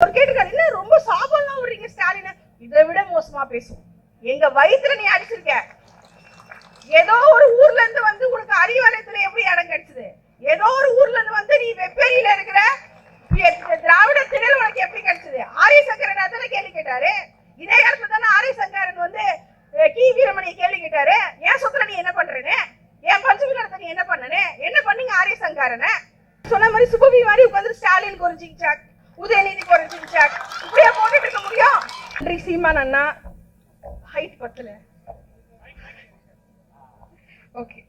அவர் கேட்டிருக்காரு என்ன ரொம்ப சாபம்லாம் விடுறீங்க ஸ்டாலின்? இதை விட மோசமா பேசுவோம். எங்க வயித்துல நீ அடிச்சிருக்க. ஏதோ ஒரு ஊர்ல இருந்து வந்து உனக்கு அறிவாலயத்துல எப்படி இடம் கிடைச்சது? ஏதோ ஒரு ஊர்ல இருந்து வந்து நீ வெப்பேரியில இருக்கிற திராவிட திடல் உனக்கு எப்படி கிடைச்சது? ஆரிய சங்கரன் தானே கேள்வி கேட்டாரு. இதே இடத்துல தானே ஆரிய சங்கரன் வந்து கி. வீரமணியை கேள்வி கேட்டாரு. ஏன் சொத்துல நீ என்ன பண்றேன்னு? என் பஞ்சமி நீ என்ன பண்ணனே? என்ன பண்ணீங்க ஆரிய சங்காரனை? சொன்ன மாதிரி சுபவி மாதிரி உட்காந்து ஸ்டாலின் ஒரு உதயநிதிக்கு ஒரு ஜிங் இப்படியே போட்டுட்டு இருக்க முடியும்? நன்றி சீமான் அண்ணா. ஹைட் பத்தல. ஓகே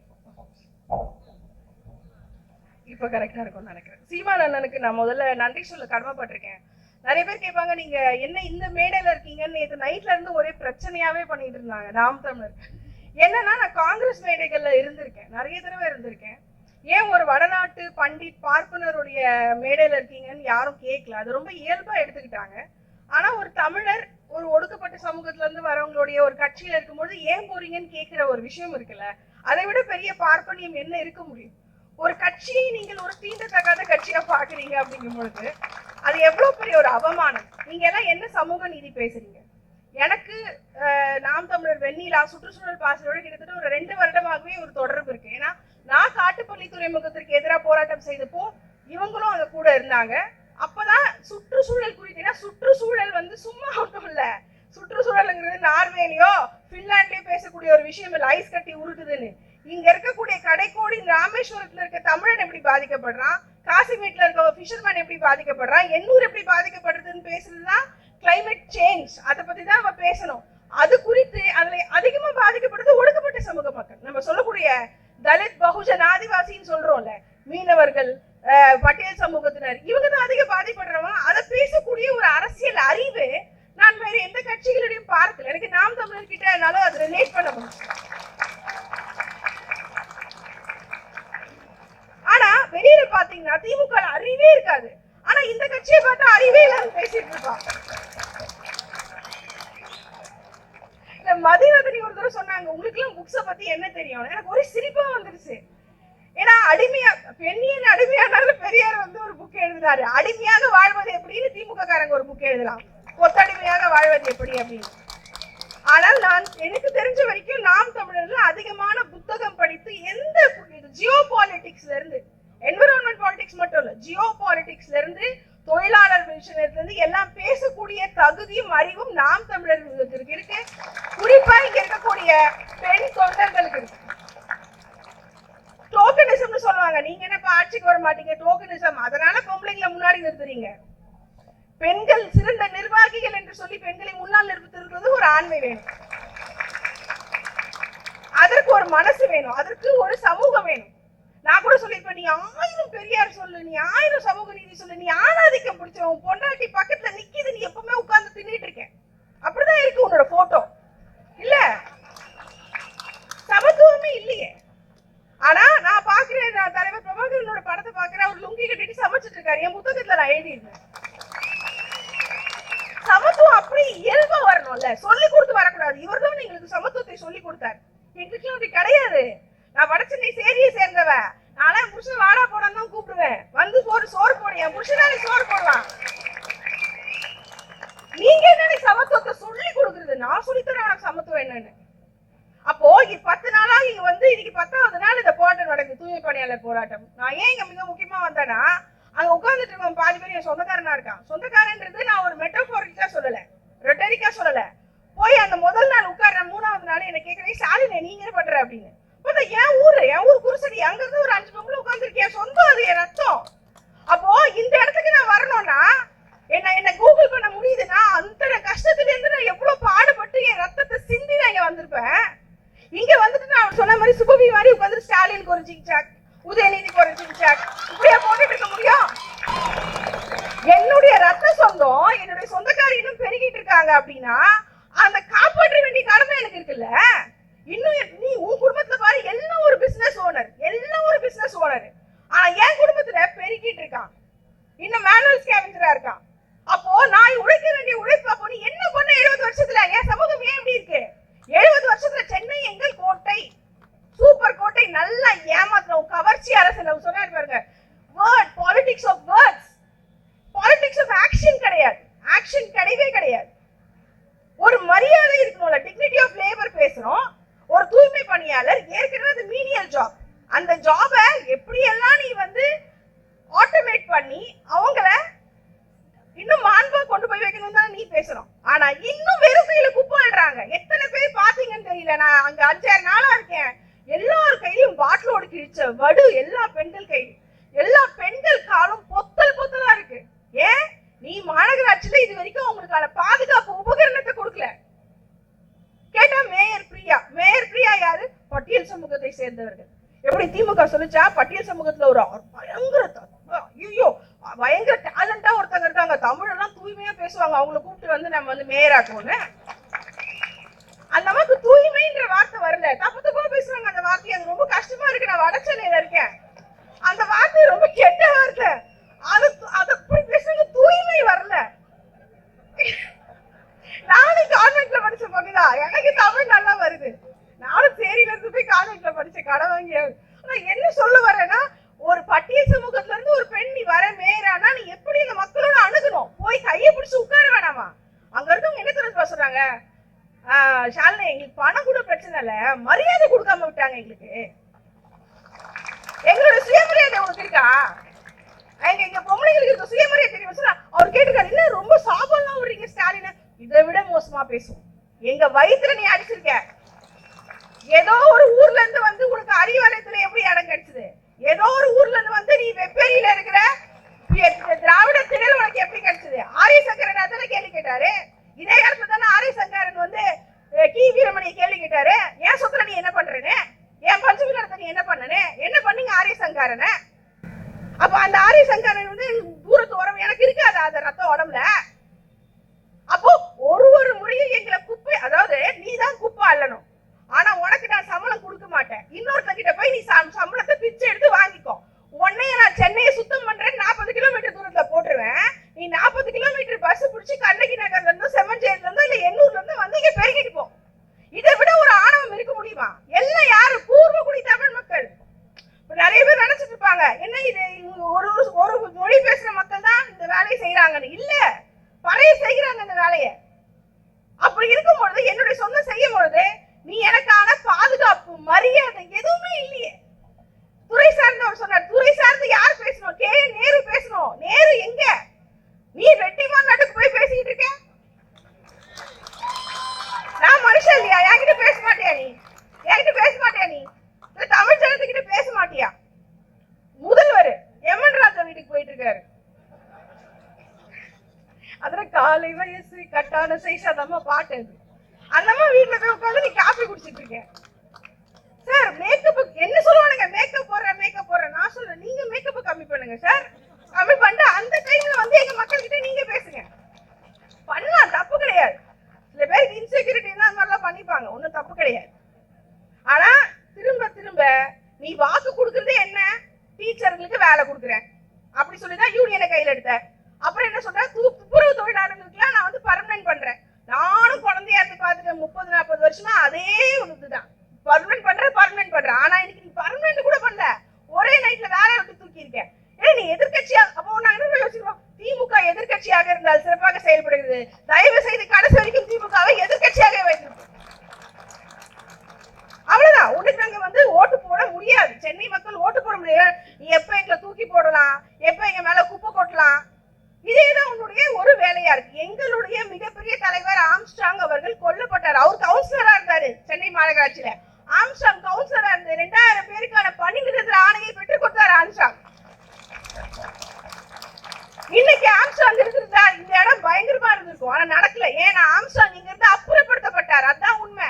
இப்ப கரெக்டா இருக்கும்னு நினைக்கிறேன். சீமான் அண்ணனுக்கு நான் முதல்ல நன்றி சொல்ல கடமைப்பட்டிருக்கேன். நிறைய பேர் கேட்பாங்க நீங்க என்ன இந்த மேடையில இருக்கீங்கன்னு நேற்று நைட்ல இருந்து ஒரே பிரச்சனையாவே பண்ணிட்டு இருந்தாங்க. நாம் தமிழர். என்னன்னா நான் காங்கிரஸ் மேடைகள்ல இருந்திருக்கேன். நிறைய தடவை இருந்திருக்கேன். ஏன் ஒரு வடநாட்டு பண்டிட் பார்ப்பனருடைய மேடையில் இருக்கீங்கன்னு யாரும் கேட்கல அது ரொம்ப இயல்பாக எடுத்துக்கிட்டாங்க. ஆனால் ஒரு தமிழர் ஒரு ஒடுக்கப்பட்ட சமூகத்திலேருந்து வரவங்களுடைய ஒரு கட்சியில் இருக்கும்போது ஏன் போறீங்கன்னு கேட்குற ஒரு விஷயம் இருக்குல்ல? அதை விட பெரிய பார்ப்பனியம் என்ன இருக்க முடியும்? ஒரு கட்சியை நீங்கள் ஒரு தீண்டத்தகாத கட்சியாக பார்க்குறீங்க அப்படிங்கும் பொழுது அது எவ்வளோ பெரிய ஒரு அவமானம். நீங்கள் எல்லாம் என்ன சமூக நீதி பேசுறீங்க? எனக்கு நாம் தமிழர் வெண்ணிலா சுற்றுச்சூழல் பாசனோட கிட்டத்தட்ட ஒரு ரெண்டு வருடமாகவே ஒரு தொடர்பு இருக்கு. ஏன்னா நான் காட்டுப்பள்ளி துறைமுகத்திற்கு எதிராக போராட்டம் செய்தப்போ இவங்களும் அங்க கூட இருந்தாங்க. அப்பதான் சுற்றுச்சூழல் குறித்து சுற்றுச்சூழல் வந்து சும்மா ஒன்றும் இல்ல. சுற்றுச்சூழலுங்கிறது நார்வேலையோ பின்லாண்ட்லயோ பேசக்கூடிய ஒரு விஷயம் இல்லை. ஐஸ் கட்டி உருகுதுன்னு இங்க இருக்கக்கூடிய கடைக்கோடி ராமேஸ்வரத்துல இருக்க தமிழன் எப்படி பாதிக்கப்படுறான்? காசிமேட்ல இருக்க ஃபிஷர்மேன் எப்படி பாதிக்கப்படுறான்? எண்ணூர் எப்படி பாதிக்கப்படுறதுன்னு பேசுறதுதான் கிளைமேட் சேஞ்ச் அதை பத்தி தான் நம்ம பேசணும். அது குறித்து அதுல அதிகமா பாதிக்கப்படுறது ஒடுக்கப்பட்ட சமூக மக்கள். நம்ம சொல்லக்கூடிய தலித் பகுஜன் ஆதிவாசின்னு சொல்றோம்ல மீனவர்கள் அஹ், பட்டியல் சமூகத்தினர் இவங்க தான் அதிக பாதிப்படுறவங்க. அதை பேசக்கூடிய ஒரு அரசியல் அறிவு நான் வேற எந்த கட்சிகளிடையும் பார்க்கல. எனக்கு நாம் தமிழர் கிட்ட என்னால அதை ரிலேட் பண்ண முடியும். ஆனா வெளியில பாத்தீங்கன்னா திமுக அறிவே இருக்காது. ஆனா இந்த கட்சியை பார்த்தா அறிவே இல்லாம பேசிட்டு இருப்பான் இந்த மதிவதனி ஒரு தடவை சொன்னாங்க உங்களுக்கு எல்லாம் புக்ஸை பத்தி என்ன தெரியும்? எனக்கு ஒரே சிரிப்பா வந்துருச்சு. ஏன்னா அடிமையா பெண்ணியன் அடிமையானாலும் பெரியார் வந்து ஒரு புக் எழுதுறாரு. அடிமையாக வாழ்வது எப்படின்னு திமுக காரங்க ஒரு புக் எழுதலாம். கொத்தடிமையாக வாழ்வது எப்படி அப்படின்னு. ஆனால் நான் எனக்கு தெரிஞ்ச வரைக்கும் நாம் தமிழர்ல அதிகமான புத்தகம் படித்து எந்த ஜியோ பாலிட்டிக்ஸ்ல இருந்து என்விரான்மெண்ட் பாலிடிக்ஸ் மட்டும் இல்ல ஜியோ பாலிட்டிக்ஸ்ல இருந்து தொழிலாளர் விஷயத்துலேருந்து எல்லாம் பேசக்கூடிய தகுதியும் அறிவும் நாம் தமிழர்களுக்கு இருக்கு இருக்கு. குறிப்பா இங்க இருக்கக்கூடிய பெண் தொண்டர்களுக்கு இருக்கு. டோக்கனிசம்னு சொல்லுவாங்க. நீங்க என்ன இப்ப ஆட்சிக்கு வர மாட்டீங்க? டோக்கனிசம் அதனால பொம்பளைங்களை முன்னாடி நிறுத்துறீங்க. பெண்கள் சிறந்த நிர்வாகிகள் என்று சொல்லி பெண்களை முன்னால் நிறுத்துறது ஒரு ஆண்மை வேணும். அதற்கு ஒரு மனசு வேணும். அதற்கு ஒரு சமூகம் வேணும். நான் கூட சொல்லியிருப்பேன் நீ ஆயிரம் பெரியார் சொல்லு நீ ஆயிரம் சமூக நீதி சொல்லு நீ ஆணாதிக்கம் பிடிச்சவன் பொண்டாட்டி பக்கத்துல நிக்கிது நீ எப்பவுமே உட்கார்ந்து தின்னுட்டு இருக்கேன். அப்படிதான் இருக்கு உன்னோட போட்டோ இல்ல? சமத்துவமே இல்லையே. ஆனா நான் பாக்குறேன் நான் தலைவர் பிரபாகரனோட படத்தை பாக்குறேன் அவர் லுங்கி கட்டிட்டு சமைச்சிட்டு இருக்காரு. என் புத்தகத்துல நான் எழுதியிருந்தேன் சமத்துவம் அப்படி இயல்பா வரணும்ல சொல்லி கொடுத்து வரக்கூடாது இவர் தான் எங்களுக்கு சமத்துவத்தை சொல்லி கொடுத்தாரு எங்களுக்கு அப்படி கிடையாது நான் வட சென்னை சேரியை சேர்ந்தவ நானே புருஷன் வாடா போடான்னு தான் கூப்பிடுவேன் வந்து சோறு சோறு போடு என் புருஷனாலே சோறு போடலாம் நீங்க என்ன சமத்துவத்தை சொல்லி கொடுக்குறது நான் சொல்லித்தரேன் உனக்கு சமத்துவம் என்னன்னு அப்போ இது பத்து நாளா இங்க வந்து இன்னைக்கு பத்தாவது நாள் இந்த போராட்டம் நடக்குது. தூய்மை பணியாளர் போராட்டம். நான் ஏன் இங்க மிக முக்கியமா வந்தேன்னா அங்க உட்கார்ந்துட்டு இருக்கவன் பாதி பேர் என் சொந்தக்காரனா இருக்கான். சொந்தக்காரன்றது நான் ஒரு மெட்டோபோரிக்கா சொல்லல. ரெட்டரிக்கா சொல்லல. போய் அந்த முதல் நாள் உட்கார்ற மூணாவது நாள் என்ன கேக்குறேன் ஸ்டாலின் நீங்க பண்ற? அப்படின்னு. பார்த்தா என் ஊரு என் ஊர் குருசடி அங்க இருந்து ஒரு அஞ்சு பொம்பளை உட்கார்ந்துருக்கேன் சொந்தம் அது என் ரத்தம். அப்போ இந்த இடத்துக்கு நான் வரணும்னா என்ன என்ன கூகுள் பண்ண முடியுது அந்த கஷ்டத்துல இருந்து நான் எவ்வளவு பாடுபட்டு என் ரத்தத்தை சிந்தி நான் இங்க வந்திருப்பேன் இங்க வந்துட்டு நான் சொன்ன மாதிரி சுபவி மாதிரி உட்காந்து ஸ்டாலினுக்கு ஒரு ஜிங் சாக் உதயநிதிக்கு ஒரு ஜிங் சாக் இப்படியே போட்டுட்டு இருக்க முடியும் என்னுடைய ரத்த சொந்தம் என்னுடைய சொந்தக்காரி இன்னும் பெருகிட்டு இருக்காங்க அப்படின்னா அந்த காப்பாற்ற வேண்டிய கடமை எனக்கு இருக்குல்ல இன்னும் என்- நீ உன் குடும்பத்துல பாரு எல்லாம் ஒரு பிசினஸ் ஓனர் எல்லாம் ஒரு பிசினஸ் ஓனர் ஆனா என் குடும்பத்துல பெருகிட்டு இருக்கான் இன்னும் மேனுவல் ஸ்கேவெஞ்சரா இருக்கான் அப்போ நான் உழைக்க வேண்டிய உழைப்பு அப்போ நீ என்ன பண்ண எழுபது வருஷத்துல என் சமூகம் ஏன் இப்படி இருக்கு எழுபது வருஷத்துல சென்னை எங்கள் கோட்டை சூப்பர் கோட்டை நல்லா ஏமாத்துறோம் கவர்ச்சி அரசு சொன்னாரு பாருங்க word politics of words politics of action கிடையாது பேசுறோம் ஒரு தூய்மை பணியாளர் ஏற்கனவே அது மீனியல் ஜாப் அந்த ஜாபை எப்படியெல்லாம் நீ வந்து ஆட்டோமேட் பண்ணி அவங்கள இன்னும் மாண்பா கொண்டு போய் வைக்கணும் பேசுறோம் ஆனா இன்னும் வெறும் கையில குப்பாடுறாங்க எத்தனை பேர் பாத்தீங்கன்னு தெரியல. நான் அங்க அஞ்சாறு நாளா இருக்கேன். எல்லார் கையிலும் பாட்டிலோடு கிழிச்ச வடு எல்லா பெண்கள் கையிலும் எல்லா பெண்கள் காலும் பொத்தல் பொத்தலா இருக்கு. ஏன்? நீ மாநகராட்சியில இது வரைக்கும் அவங்களுக்கான பாதுகாப்பு உபகரணத்தை கொடுக்கல. கேட்டா மேயர் பிரியா. மேயர் பிரியா யாரு? பட்டியல் சமூகத்தை சேர்ந்தவர்கள். எப்படி திமுக சொல்லிச்சா? பட்டியல் சமூகத்துல ஒரு பயங்கர ஐயோ பயங்கர டேலண்டா ஒருத்தங்க இருக்காங்க. தமிழ் எல்லாம் தூய்மையா பேசுவாங்க. அவங்கள கூப்பிட்டு வந்து நம்ம வந்து மேயராக்குவோன்னு அந்த அம்மாவுக்கு தூய்மைன்ற வார்த்தை வரல. தப்பு தப்பா பேசுறாங்க அந்த வார்த்தை அது ரொம்ப கஷ்டமா இருக்கு. நான் வடச்சென்னையில இருக்கேன். அந்த வார்த்தை ரொம்ப கெட்ட வார்த்தை. அது அது அப்படி பேசுறது தூய்மை வரல. நானும் கான்வென்ட்ல படிச்ச பொண்ணுதா. எனக்கு தமிழ் நல்லா வருது. நானும் சேரியில இருந்து போய் கான்வென்ட்ல படிச்ச கடை வாங்கி ஆனா என்ன சொல்ல வரேன் அந்த அம்மா போய் உட்காந்து நீ காப்பி குடிச்சிட்டு இருக்கேன் சார் மேக்கப் என்ன சொல்லுவானுங்க? மேக்கப் போடுறேன் மேக்கப் போடுறேன். நான் சொல்றேன் நீங்க மேக்கப்பை கம்மி பண்ணுங்க சார் கம்மி பண்ணிட்டு அந்த டைம்ல வந்து எங்க மக்கள்கிட்ட நீங்க பேசுங்க. பண்ணலாம் தப்பு கிடையாது. சில பேர் இன்செக்யூரிட்டி அந்த மாதிரிலாம் பண்ணிப்பாங்க. ஒன்றும் தப்பு கிடையாது. ஆனா திரும்ப திரும்ப நீ வாக்கு கொடுக்கறதே என்ன? டீச்சர்களுக்கு வேலை கொடுக்குறேன். அப்படி சொல்லி தான் யூனியனை கையில் எடுத்த அப்புறம் என்ன சொல்ற துப்புரவு தொழிலாளர்களுக்குலாம் நான் வந்து பர்மனன்ட் பண்றேன் நானும் குழந்தையா இருந்து பார்த்துட்டேன் முப்பது நாற்பது வருஷமா அதே இதுதான் பர்மனன்ட் பண்றேன் பர்மனன்ட் பண்றேன் ஆனா இன்னைக்கு நீ பர்மனன்ட் கூட பண்ணல. ஒரே நைட்ல வேலையை விட்டு தூக்கி இருக்கேன் ஏன் நீ எதிர்கட்சியா அப்போ நாங்க என்ன யோசிக்கிறோம் திமுக எதிர்கட்சியாக இருந்தால் சிறப்பாக செயல்படுகிறது. தயவு செய்து கடைசி வரைக்கும் திமுகவை எதிர்கட்சியாக வைத்திருக்கும் அவ்வளவுதான். உனக்கு நாங்க வந்து ஓட்டு போட முடியாது. சென்னை மக்கள் ஓட்டு போட முடியாது நீ எப்ப எங்களை தூக்கி போடலாம்? எப்ப எங்க மேல குப்பை கொட்டலாம்? இதேதான் உன்னுடைய ஒரு வேலையா இருக்கு. எங்களுடைய மிகப்பெரிய தலைவர் ஆம்ஸ்டாங் அவர்கள் கொல்லப்பட்டார். அவர் கவுன்சிலர் இருந்தாரு மாநகராட்சியில ஆம்ஸ்ட்ராங் கவுன்சிலர் அந்த ரெண்டாயிரம் பேருக்கான பணி நிறுத்தற ஆணையை பெற்றுக் கொடுத்தார் ஆம்ஸ்ட்ராங் இன்னைக்கு ஆம்சாங் இருந்திருந்தா இந்த இடம் பயங்கரமா இருந்திருக்கும். ஆனா நடக்கல. ஏன்னா ஆம்சாங் இங்க இருந்து அப்புறப்படுத்தப்பட்டார். அதான் உண்மை.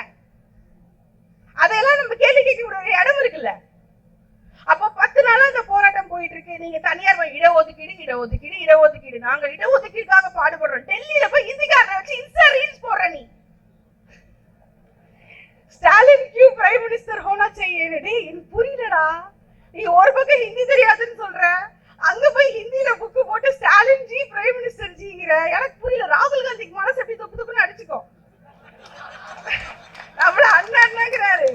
அதையெல்லாம் நம்ம கேள்வி கேட்க ஒரு இடம் இருக்குல்ல. அப்போ பத்து நாளா இந்த போராட்டம் போயிட்டு இருக்கு. நீங்க தனியார் இடஒதுக்கீடு இடஒதுக்கீடு இடஒதுக்கீடு. நாங்க இடஒதுக்கீடுக்காக பாடுபடுறோம். டெல்லியில போய் ஹிந்திக்காரனை வச்சு இன்ஸ்டா ரீல்ஸ் போடுற நீ ஸ்டாலின் கியூ பிரைம் மினிஸ்டர் ஹோனா செய்யடி எனக்கு புரியலடா. நீ ஒரு பக்கம் ஹிந்தி தெரியாதுன்னு சொல்ற. அங்க போய் ஹிந்தில புக்கு போட்டு ஸ்டாலின் ஜி பிரைம் மினிஸ்டர் ஜிங்கிற. எனக்கு புரியல. ராகுல் காந்திக்கு மனசு எப்படி தொப்பு தொப்புன்னு அடிச்சுக்கோ. நம்மள அண்ணன் அண்ணங்கிறாரு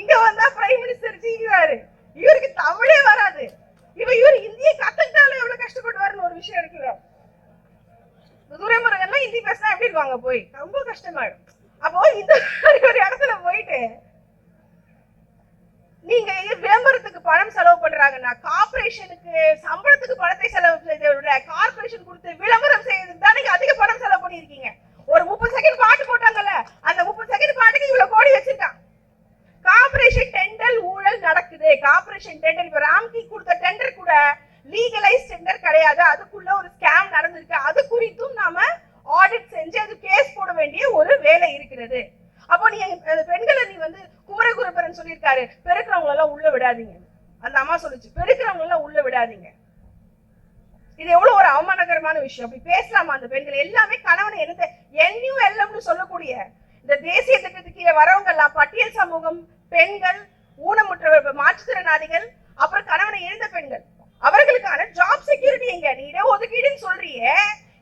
இங்க வந்தா பிரைம் மினிஸ்டர் ஜிங்கிறாரு இவருக்கு தமிழே வராது. இவ இவர் இந்திய கத்துக்கிட்டாலும் எவ்வளவு கஷ்டப்படுவாருன்னு ஒரு விஷயம் இருக்குல்ல. இந்த துரைமுருகன்லாம் ஹிந்தி பேசினா எப்படி இருப்பாங்க போய்? ரொம்ப கஷ்டமாயிடும். அப்போ இந்த மாதிரி ஒரு இடத்துல போயிட்டு நீங்க விளம்பரத்துக்கு பணம் செலவு பண்றாங்கன்னா கார்பரேஷனுக்கு சம்பளத்துக்கு பணத்தை செலவு செய்யறதை விட கார்பரேஷன் கொடுத்து விளம்பரம் செய்யறதுக்கு தான் நீங்க அதிக பணம் செலவு பண்ணிருக்கீங்க ஒரு முப்பது செகண்ட் பாட்டு போட்டாங்கல்ல அந்த முப்பது செகண்ட் பாட்டுக்கு இவ்வளவு கோடி வச்சிருக்கான். கார்பரேஷன் டெண்டர் ஊழல் நடக்குது. கார்பரேஷன் டெண்டர் இப்ப ராம்கி கொடுத்த டெண்டர் கூட லீகலைஸ் டெண்டர் கிடையாது. அதுக்குள்ள ஒரு ஸ்கேம் நடந்திருக்கு. அது குறித்தும் நாம ஆடிட் செஞ்சு அது கேஸ் போட வேண்டிய ஒரு வேலை இருக்கிறது. அப்போ நீ பெண்களை நீ வந்து குமரகுருபரன் சொல்லியிருக்காரு பெருக்கிறவங்க எல்லாம் உள்ள விடாதீங்க. அந்த அம்மா சொல்லுச்சு பெருக்கிறவங்க எல்லாம் உள்ள விடாதீங்க. இது எவ்வளவு ஒரு அவமானகரமான விஷயம். அப்படி பேசலாமா அந்த பெண்கள்? எல்லாமே கணவனை என்னது என்யூ எல்லம்னு சொல்லக்கூடிய இந்த தேசிய திட்டத்துக்கு வரவங்க எல்லாம் பட்டியல் சமூகம் பெண்கள் ஊனமுற்றவர் மாற்றுத்திறனாளிகள் அப்புறம் கணவனை இழந்த பெண்கள். அவர்களுக்கான ஜாப் செக்யூரிட்டி எங்க? நீ இடஒதுக்கீடுன்னு சொல்றியே.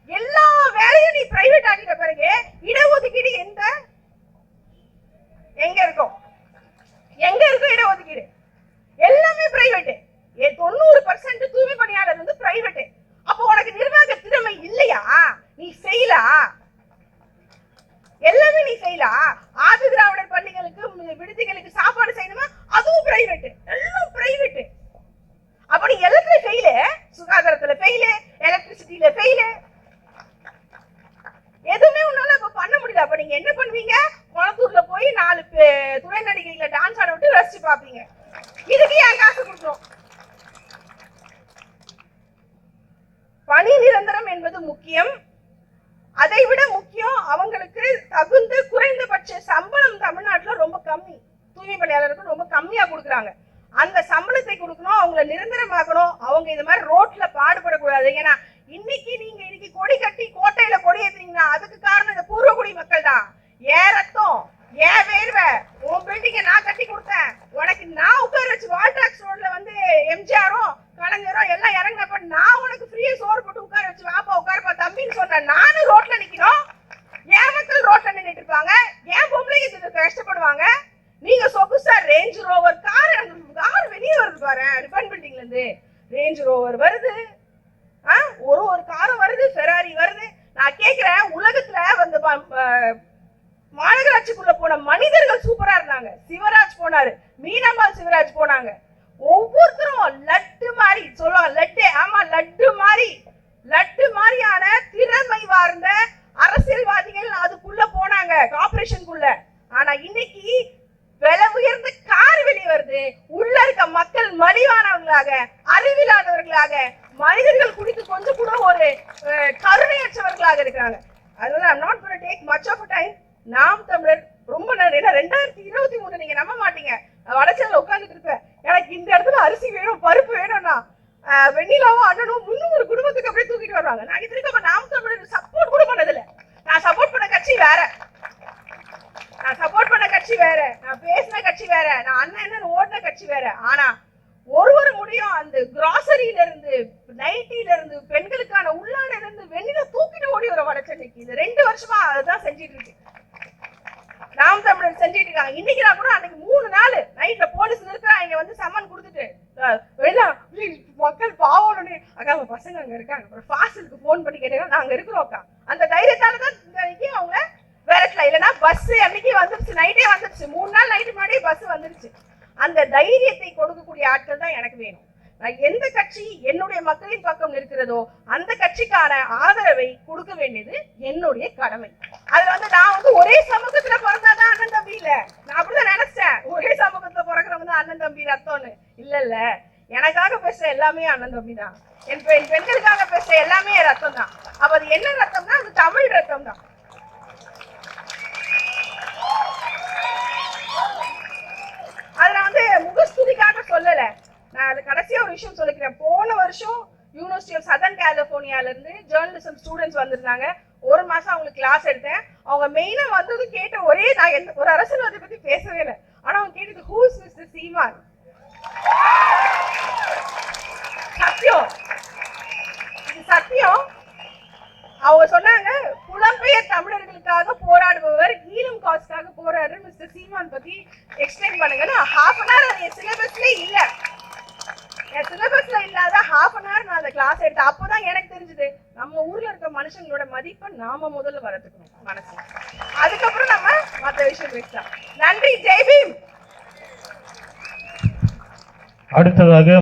எல்லா வேலையும் நீ பிரைவேட் ஆகிட்ட பிறகு இடஒதுக்கீடு எந்த? எங்க இருக்கும்? எங்க இடம் ஒதுக்கீடு எல்லாமே பிரைவேட் தொண்ணூறு பர்சன்ட் தூய்மை பணியாளர் வந்து பிரைவேட் அப்போ உனக்கு நிர்வாக திறமை இல்லையா? நீ செய்யலா? எல்லாமே நீ செய்யலாம் ஆதி திராவிடர் பள்ளிகளுக்கு விடுதிகளுக்கு சாப்பாடு செய்யணுமா? அதுவும் பிரைவேட் எல்லாம் பிரைவேட் அப்ப நீ எல்லாத்துல ஃபெயிலு சுகாதாரத்துல ஃபெயிலு எலக்ட்ரிசிட்டில ஃபெயிலு எதுவுமே உன்னால இப்ப பண்ண முடியல அப்ப நீங்க என்ன பண்ணுவீங்க குளத்தூர்ல போய் நாலு பே- துணை நடிகைகளை டான்ஸ் ஆட விட்டு ரசிச்சு பாப்பீங்க இதுக்கு ஏன் காசு கொடுக்கணும் பணி நிரந்தரம் என்பது முக்கியம் அதை விட முக்கியம் அவங்களுக்கு தகுந்த குறைந்தபட்ச சம்பளம் தமிழ்நாட்டுல ரொம்ப கம்மி தூய்மை பணியாளருக்கு ரொம்ப கம்மியா கொடுக்குறாங்க. அந்த சம்பளத்தை கொடுக்கணும் அவங்கள நிரந்தரமாக்கணும் அவங்க இது மாதிரி ரோட்ல பாடுபடக்கூடாது. ஏன்னா இன்னைக்கு நீங்க இன்னைக்கு கொடி கட்டி கோட்டையில கொடி ஏத்துறீங்கன்னா அதுக்கு காரணம் இந்த பூர்வகுடி மக்கள் தான். ஏன் ரத்தம் ஏன் வேர்வை உன் பில்டிங்க நான் கட்டி கொடுத்தேன். உனக்கு நான் உட்கார வச்சு வால்டாக்ஸ் ரோட்ல வந்து எம்ஜிஆரும் கலைஞரும் எல்லாம் இறங்கினப்ப நான் உனக்கு ஃப்ரீயா சோறு போட்டு உட்கார வச்சு வாப்பா உட்காரப்பா தம்பின்னு சொன்னேன் நானும் ரோட்ல நிக்கிறோம் ஏன் மக்கள் ரோட்ல நின்னுட்டு இருப்பாங்க? ஏன் பொம்பளைங்க கஷ்டப்படுவாங்க? நீங்க சொகுசா ரேஞ்ச் ரோவர் கார் கார் வெளியே வருது பாரு ரிப்பன் பில்டிங்ல இருந்து. ரேஞ்ச் ரோவர் வருது. ஆ, ஒரு ஒரு காரும் வருது ஃபெராரி வருது. நான் கேட்கிறேன் உலகத்துல வந்து மாநகராட்சிக்குள்ள போன மனிதர்கள் சூப்பரா இருந்தாங்க. சிவராஜ் போனாரு மீனம்மாள் சிவராஜ் போனாங்க. ஒவ்வொருத்தரும் லட்டு மாதிரி சொல்லுவாங்க லட்டு ஆமா லட்டு மாதிரி லட்டு மாதிரியான திறமை வார்ந்த அரசியல்வாதிகள் அதுக்குள்ள போனாங்க கார்பரேஷனுக்குள்ள ஆனா இன்னைக்கு வெளியே உள்ள இருக்க மக்கள் மலிவானவர்களாக அறிவில்லாதவர்களாக மனிதர்கள் குறித்து கொஞ்சம் கூட ஒரு கருணையற்றவர்களாக இருக்கிறாங்க. அதனால I'm not gonna take much of time நாம் தமிழர் ரொம்ப நன்றி. ஏன்னா ரெண்டாயிரத்தி இருபத்தி மூணு நீங்க நம்ப மாட்டீங்க. நான் உட்காந்துட்டு இருப்பேன். எனக்கு இந்த இடத்துல அரிசி வேணும் பருப்பு வேணும்னா வெண்ணிலாவும் அண்ணனும் முன்னூறு குடும்பத்துக்கு அப்படியே தூக்கிட்டு வருவாங்க. நான் இது இருக்க நாம் தமிழர் சப்போர்ட் கூட பண்ணதில்லை. நான் சப்போர்ட் பண்ண கட்சி வேற. கட்சி வேற. நான் பேசின கட்சி வேற. நான் அண்ணன் என்ன ஓடின கட்சி வேற. ஆனா ஒரு ஒரு முடியும் அந்த கிராசரியில இருந்து நைட்டில இருந்து பெண்களுக்கான உள்ளான இருந்து வெளியில தூக்கிட்டு ஓடி வர வடச்சென்னைக்கு இது ரெண்டு வருஷமா அதுதான் செஞ்சிட்டு இருக்கு. நாம் தமிழர் செஞ்சிட்டு இருக்காங்க. இன்னைக்கு நான் கூட அன்னைக்கு மூணு நாள் நைட்ல போலீஸ் நிறுத்துறாங்க வந்து சம்மன் கொடுத்துட்டு மக்கள் பாவம்னு அக்கா பசங்க அங்க இருக்காங்க. அப்புறம் ஃபாஸ்டலுக்கு போன் பண்ணி கேட்டாங்க நாங்க இருக்கிறோம் அக்கா. அந்த தைரியத்தால தான் இல்லைன்னா பஸ் அன்னைக்கு வந்துருச்சு நைட்டே வந்துருச்சு. மூணு நாள் நைட்டு முன்னாடியே பஸ் வந்துருச்சு. அந்த தைரியத்தை கொடுக்கக்கூடிய ஆட்கள் தான் எனக்கு வேணும். நான் எந்த கட்சி என்னுடைய மக்களின் பக்கம் இருக்கிறதோ அந்த கட்சிக்கான ஆதரவை கொடுக்க வேண்டியது என்னுடைய கடமை. அதுல வந்து நான் வந்து ஒரே சமூகத்துல பிறந்தாதான் அண்ணன் தம்பி இல்ல. நான் அப்படிதான் நினைச்சேன். ஒரே சமூகத்துல பிறக்கிறவங்க தான் அண்ணன் தம்பி ரத்தம்னு. இல்ல இல்ல. எனக்காக பேசுற எல்லாமே அண்ணன் தம்பி தான் என் பெண்களுக்காக பேசுற எல்லாமே ரத்தம் தான் அப்ப அது என்ன ரத்தம்னா அது தமிழ் ரத்தம் தான் அதுல வந்து முகஸ்துதிக்காக சொல்லல நான் அது கடைசியா ஒரு விஷயம் சொல்லிக்கிறேன் போன வருஷம் யூனிவர்சிட்டி ஆஃப் சதர்ன் கலிஃபோர்னியால இருந்து ஜேர்னலிசம் ஸ்டூடெண்ட்ஸ் வந்திருந்தாங்க ஒரு மாசம் அவங்களுக்கு கிளாஸ் எடுத்தேன் அவங்க மெயினா வந்தது கேட்ட ஒரே நான் எந்த ஒரு அரசியல்வாதி பத்தி பேசவே இல்லை ஆனா அவங்க கேட்டது ஹூஸ் மிஸ்டர் சீமான் சத்தியம் இது சத்தியம். அவங்க சொன்னாங்க புலம்பெயர் தமிழர்களுக்காக போராடுபவர் ஈழம் காசுக்காக போராடுற மிஸ்டர் சீமான் பத்தி எக்ஸ்பிளைன் பண்ணுங்கன்னா ஹாஃப் அன் ஹவர் என் சிலபஸ்ல இல்ல. என் சிலபஸ்ல இல்லாத ஹாஃப் அன் ஹவர் நான் அந்த கிளாஸ் எடுத்தேன். அப்போதான் எனக்கு தெரிஞ்சது நம்ம ஊர்ல இருக்க மனுஷங்களோட மதிப்பை நாம முதல்ல வரதுக்கணும் மனசு. அதுக்கப்புறம் நம்ம மத்த விஷயம் பேசலாம். நன்றி ஜெய்பீம் அடுத்ததாக